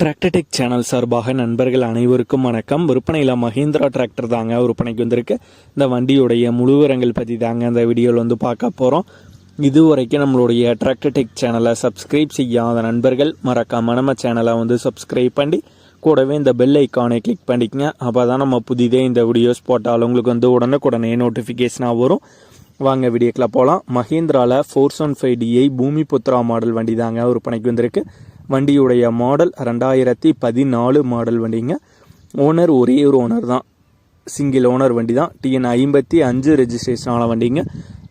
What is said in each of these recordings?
Tractor Tech channel சார்பாக நண்பர்கள் அனைவருக்கும் வணக்கம். விற்பனையில் மஹேந்திரா டிராக்டர் தாங்க விற்பனைக்கு வந்திருக்கு. இந்த வண்டியுடைய முழு விவரங்கள் பற்றி தாங்க இந்த வீடியோவில் வந்து பார்க்க போகிறோம் இதுவரைக்கும் நம்மளுடைய டிராக்டர்டெக் சேனலை சப்ஸ்கிரைப் செய்யாத நண்பர்கள் மறக்காம நம்ம சேனலை வந்து சப்ஸ்கிரைப் பண்ணி கூடவே இந்த பெல் ஐக்கானை கிளிக் பண்ணிக்கங்க. அப்போ தான் நம்ம புதிதே இந்த வீடியோஸ் போட்டாலும் உங்களுக்கு வந்து உடனுக்குடனே நோட்டிஃபிகேஷனாக வரும். வாங்க வீடியோக்கில் போகலாம் மஹேந்திராவில் four one five DI Bhoomi Putra model வண்டி தாங்க விற்பனைக்கு வந்திருக்கு. வண்டியுடைய மாடல் ரெண்டாயிரத்தி பதினாலு மாடல் வண்டிங்க. ஓனர் ஒரே ஒரு ஓனர் தான். சிங்கிள் ஓனர் வண்டி தான். டிஎன் ஐம்பத்தி அஞ்சு ரெஜிஸ்ட்ரேஷனான வண்டிங்க.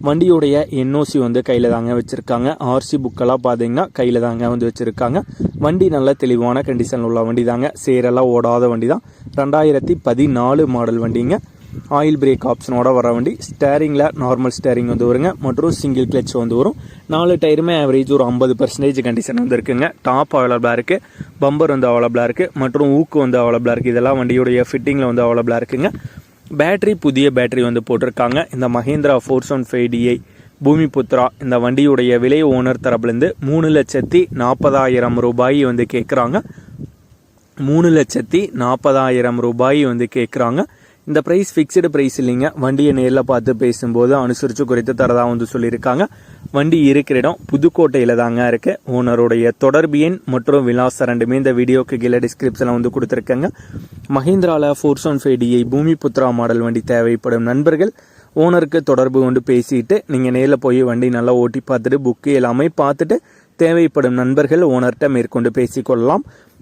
வண்டியுடைய என்ஓசி வந்து கையில் தாங்க வச்சுருக்காங்க. ஆர்சி புக்கெல்லாம் பார்த்தீங்கன்னா கையில் தாங்க வந்து வச்சுருக்காங்க. வண்டி நல்ல தெளிவான கண்டிஷனில் உள்ள வண்டி தாங்க சேரெல்லாம் ஓடாத வண்டி தான் ரெண்டாயிரத்தி பதினாலு மாடல் வண்டிங்க. ஆயில் பிரேக் ஆப்ஷனோட வர வண்டி. ஸ்டேரிங்கில் நார்மல் ஸ்டேரிங் வந்து வருங்க. மற்றும் சிங்கிள் கிளச் வந்து வரும். நாலு டயருமே ஆவரேஜ் ஒரு ஐம்பது பர்சன்டேஜ் கண்டிஷன் வந்து இருக்குங்க. டாப் அவைலபிளாக இருக்குது பம்பர் வந்து அவைலபிளாக இருக்குது மற்றும் ஊக்கு வந்து அவைலபிளாக இருக்குது இதெல்லாம் வண்டியுடைய ஃபிட்டிங்கில் வந்து அவைலபிளாக இருக்குங்க. பேட்டரி புதிய பேட்டரி வந்து போட்டிருக்காங்க. இந்த Mahindra four one five DI Bhoomi Putra இந்த வண்டியுடைய விலை ஓனர் தரப்புலேருந்து மூணு லட்சத்தி நாற்பதாயிரம் ரூபாய் வந்து கேட்குறாங்க மூணு லட்சத்தி நாற்பதாயிரம் ரூபாய் வந்து கேட்குறாங்க இந்த ப்ரைஸ் ஃபிக்ஸ்டு ப்ரைஸ் இல்லைங்க. வண்டியை நேரில் பார்த்து பேசும்போது அனுசரித்து குறைத்து தரதாக வந்து சொல்லியிருக்காங்க. வண்டி இருக்கிற இடம் புதுக்கோட்டையில் தாங்க இருக்குது ஓனருடைய தொடர்பு எண் மற்றும் விலாசம் ரெண்டுமே இந்த வீடியோக்கு கீழே டிஸ்கிரிப்ஷனில் வந்து கொடுத்துருக்கேங்க. மஹிந்திராவில் four one five DI Bhoomi Putra model வண்டி தேவைப்படும் நண்பர்கள் ஓனருக்கு தொடர்பு கொண்டு பேசிட்டு நீங்கள் நேரில் போய் வண்டி நல்லா ஓட்டி பார்த்துட்டு புக்கு எல்லாமே பார்த்துட்டு தேவைப்படும் நண்பர்கள் ஓனர்கிட்ட மேற்கொண்டு பேசிக்கொள்ளலாம்.